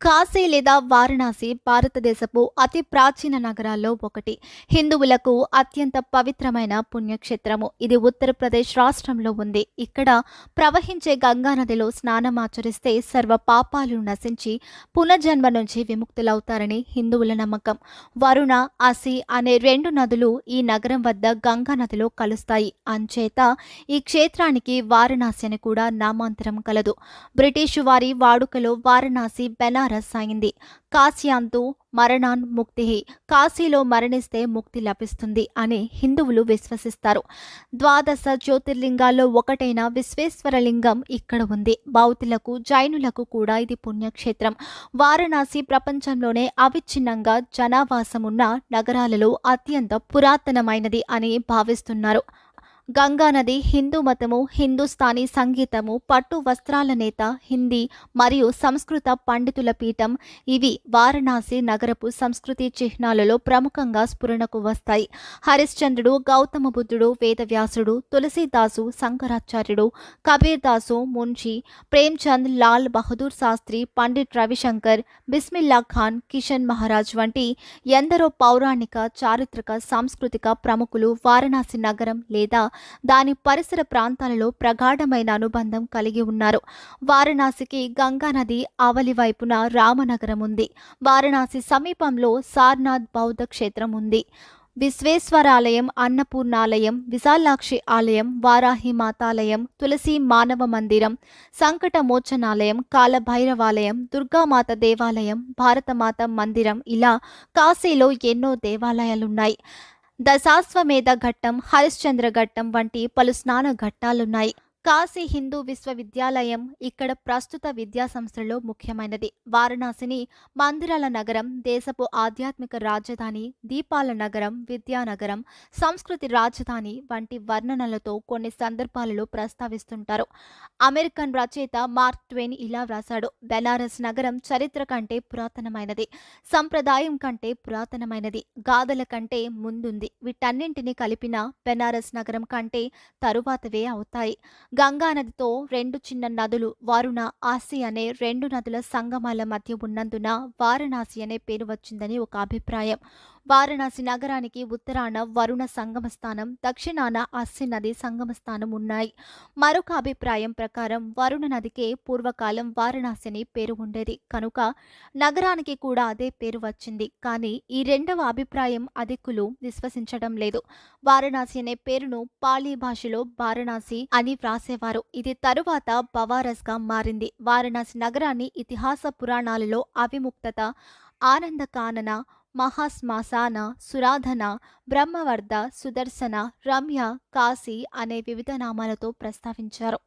కాశీ లేదా వారణాసి భారతదేశపు అతి ప్రాచీన నగరాల్లో ఒకటి. హిందువులకు అత్యంత పవిత్రమైన పుణ్యక్షేత్రము. ఇది ఉత్తరప్రదేశ్ రాష్ట్రంలో ఉంది. ఇక్కడ ప్రవహించే గంగా నదిలో స్నానం ఆచరిస్తే సర్వ పాపాలు నశించి పునర్జన్మ నుంచి విముక్తులవుతారని హిందువుల నమ్మకం. వరుణ అసి అనే రెండు నదులు ఈ నగరం వద్ద గంగా నదిలో కలుస్తాయి. అంచేత ఈ క్షేత్రానికి వారణాసి అని కూడా నామాంతరం కలదు. బ్రిటిషు వారి వాడుకలో వారణాసి బెనారస్ రసాయింది కాశ్యాంతు మరణాన్ ముక్తి కాశీలో మరణిస్తే ముక్తి లభిస్తుంది అని హిందువులు విశ్వసిస్తారు. ద్వాదశ జ్యోతిర్లింగాల్లో ఒకటైన విశ్వేశ్వర లింగం ఇక్కడ ఉంది. బౌద్ధులకు జైనులకు కూడా ఇది పుణ్యక్షేత్రం. వారణాసి ప్రపంచంలోనే అవిచ్ఛిన్నంగా జనావాసం ఉన్న నగరాలలో అత్యంత పురాతనమైనది అని భావిస్తున్నారు. గంగా నది హిందూ మతము హిందుస్థానీ సంగీతము పట్టు వస్త్రాల నేత హిందీ మరియు సంస్కృత పండితుల పీఠం ఇవి వారణాసి నగరపు సంస్కృతి చిహ్నాలలో ప్రముఖంగా స్ఫురణకు వస్తాయి. హరిశ్చంద్రుడు గౌతమ బుద్ధుడు వేదవ్యాసుడు తులసీదాసు శంకరాచార్యుడు కబీర్ దాసు మున్షి ప్రేమ్చంద్ లాల్ బహదూర్ శాస్త్రి పండిట్ రవిశంకర్ బిస్మిల్లా ఖాన్ కిషన్ మహారాజ్ వంటి ఎందరో పౌరాణిక చారిత్రక సాంస్కృతిక ప్రముఖులు వారణాసి నగరం లేదా దాని పరిసర ప్రాంతాలలో ప్రగాఢమైన అనుబంధం కలిగి ఉన్నారు. వారణాసికి గంగా నది ఆవలి వైపున రామనగరం ఉంది. వారణాసి సమీపంలో సార్నాథ్ బౌద్ధ క్షేత్రం ఉంది. విశ్వేశ్వరాలయం అన్నపూర్ణాలయం విశాలాక్షి ఆలయం వారాహి మాతాలయం తులసి మానవ మందిరం సంకటమోచనాలయం కాలభైరవాలయం దుర్గామాత దేవాలయం భారతమాత మందిరం ఇలా కాశీలో ఎన్నో దేవాలయాలున్నాయి. దశాశ్వమేధ ఘట్టం హరిశ్చంద్ర ఘట్టం వంటి పలు స్నాన ఘట్టాలున్నాయి. కాశీ హిందూ విశ్వవిద్యాలయం ఇక్కడ ప్రస్తుత విద్యా సంస్థలో ముఖ్యమైనది. వారణాసిని మందిరాల నగరం దేశపు ఆధ్యాత్మిక రాజధాని దీపాల నగరం విద్యానగరం సంస్కృతి రాజధాని వంటి వర్ణనలతో కొన్ని సందర్భాలలో ప్రస్తావిస్తుంటారు. అమెరికన్ రచయిత మార్క్ ట్వెయిన్ ఇలా వ్రాశాడు బెనారస్ నగరం చరిత్ర కంటే పురాతనమైనది సంప్రదాయం కంటే పురాతనమైనది గాథల కంటే ముందుంది. వీటన్నింటినీ కలిపిన బెనారస్ నగరం కంటే తరువాతవే అవుతాయి. గంగా నదితో రెండు చిన్న నదులు వారుణ ఆసి అనే రెండు నదుల సంగమాల మధ్య ఉన్నందున వారణాసి అనే పేరు వచ్చిందని ఒక అభిప్రాయం. వారణాసి నగరానికి ఉత్తరాన వరుణ సంగమ స్థానం దక్షిణాన అస్సి నది సంగమ స్థానం ఉన్నాయి. మరొక అభిప్రాయం ప్రకారం వరుణ నదికే పూర్వకాలం వారణాసి అని పేరు ఉండేది. కనుక నగరానికి కూడా అదే పేరు వచ్చింది. కానీ ఈ రెండవ అభిప్రాయం అధికులు విశ్వసించడం లేదు. వారణాసి అనే పేరును పాలీ భాషలో వారణాసి అని వ్రాసేవారు. ఇది తరువాత బవారస్గా మారింది. వారణాసి నగరాన్ని ఇతిహాస పురాణాలలో అవిముక్తత ఆనందకానన మహాశ్మశాన సురాధన బ్రహ్మవర్ధ సుదర్శన రమ్య కాశీ అనే వివిధ నామాలతో ప్రస్తావించారు.